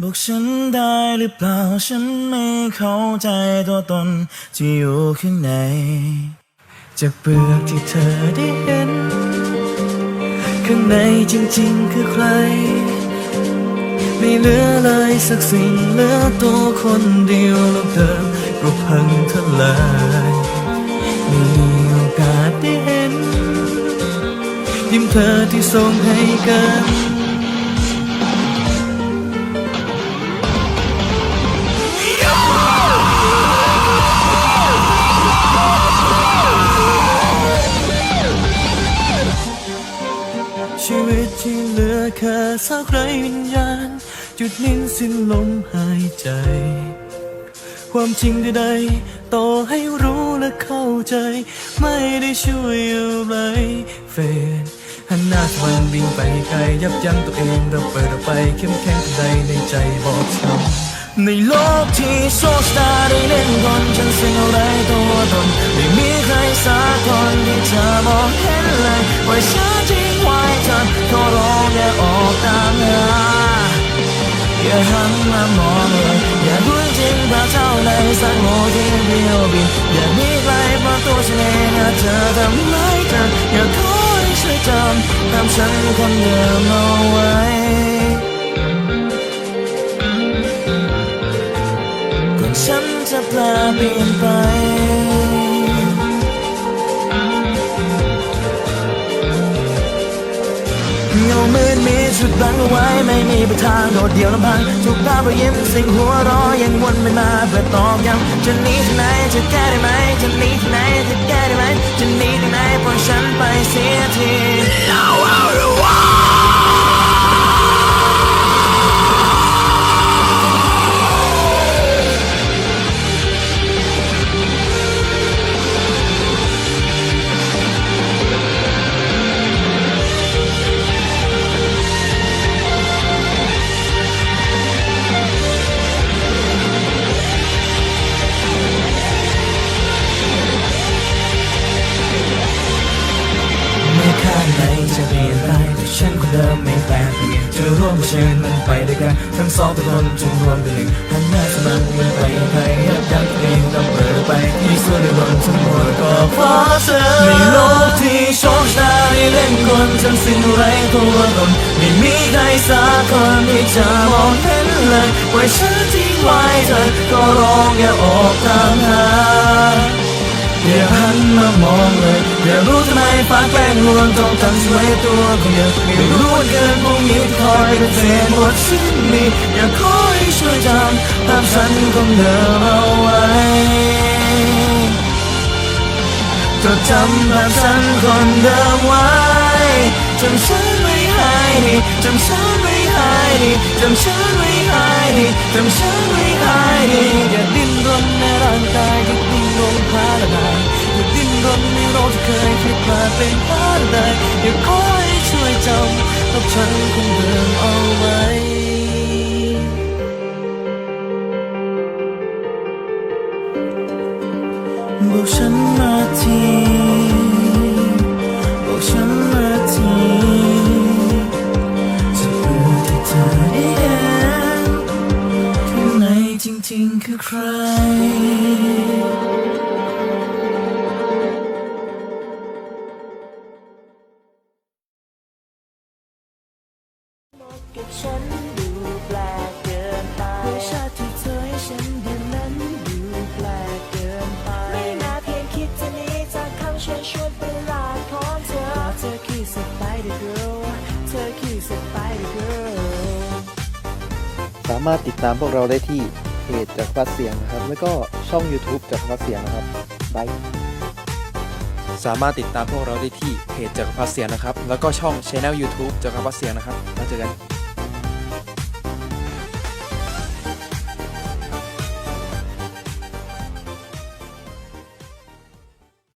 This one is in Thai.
บอกฉันได้หรือเปล่าฉันไม่เข้าใจตัวตนที่อยู่ข้างในจากเปลือกที่เธอได้เห็น ข้างในจริงๆคือใคร ไม่เหลือเลยสักสิ่งเหลือตัวคนเดียวโลกเดิมก็พังทลายไม่มีโอกาสได้เห็น ยิ้มเธอที่ส่งให้กัน แค่ซากไรวิญญาณ จุดนิ่งสิ้นลมหายใจ ความจริงใดๆต่อให้รู้และเข้าใจ ไม่ได้ช่วยอะไรเฟนหันหน้าทวันวิ่งไปไกลยับยั้งตัวเองเราไปเราไปเข้มแข็งใดในใจบอกช้ำในโลกที่โชคชะตาได้เล่นกลฉันสิ่งอะไรตัวตนไม่มีใครสักคนที่จะมองเห็นเลยว่าฉัน อย่าหันมามองเลยอย่าพูดจริงพระเจ้าในสักโมที่เดียวบินอย่ามีใครเพราะตัวฉันเองอาจจะทำร้ายกันอย่าคอยช่วยจำทำฉันคนเดิมเอาไว้ก่อนฉันจะแปลเปลี่ยนไป เงามืดมีชุดบังเอาไว้ไม่มีปทางโดดเดี่ยวลำพังถูกภาพรอยยิ้มสิ่งหัวเรอยังวนไปมาเพื่อตอกย้ำจะหนีที่ไหนจะแก้ได้ไหมจะหนีที่ไหนจะแก้ได้ไหมจะหนีที่ไหนปล่อยฉันไปเสียทีไม่ เดิมไม่แปลเปลี่ยนจะร่วมเชิญมันไปด้วยกัน ทั้งสองตัวตนจนรวมเป็นหนึ่งหันหน้าสมันมันไปไปยับยั้งเองต้องเปิดไปที่ส่วนในบนทั้งหมดก็เพราเธอในโลกที่โชคชะตาได้เล่นคนจนสิ้นไรตัวตนไม่มีใครสักคนที่จะมองเห็นเลยว่าฉันทิ้งไว้เธอก็ร้องอย่าออกตามหาอย่าหันมามอง เลยอย่รู้ทำไมฟ้าแกล้งลวงต้องทำช่วยตัวคนเดียวไม่รู้ว่าเกินพรุ่งนี้คอยเป็นเศษหมดสิ้นมีอย่าคอยช่วยจำภาพฉันคงเดิมเอาไว้จดจำภาพฉันคนเดิมไว้จำฉันไม่หายดีจำฉันไม่หายดีจำฉันไม่หายดีจำฉันไม่หำภาพฉันคงเดิมเอาไว้บอกฉันมาทีบอกฉันมาทีจะเบื่อที่เธอได้เห็นข้างในจริงๆคือใคร ฉันดื่มนั้นดูแปลกเกินไป ไม่น่าเพียงคิดจะหนีจากคำเชิญชวนประหลาดของเธอ เธอคือสไปเดอร์เกิร์ลเธอคือสไปเดอร์เกิร์ลสามารถติดตามพวกเราได้ที่เพจจากรพัดเสียงนะครับ แล้วก็ช่อง YouTube จากรพัดเสียงนะครับบายสามารถติดตามพวกเราได้ที่เพจจักรพรรดิเสียงนะครับ แล้วก็ช่อง Channel YouTube จักรพรรดิเสียงนะครับแล้วเจอกัน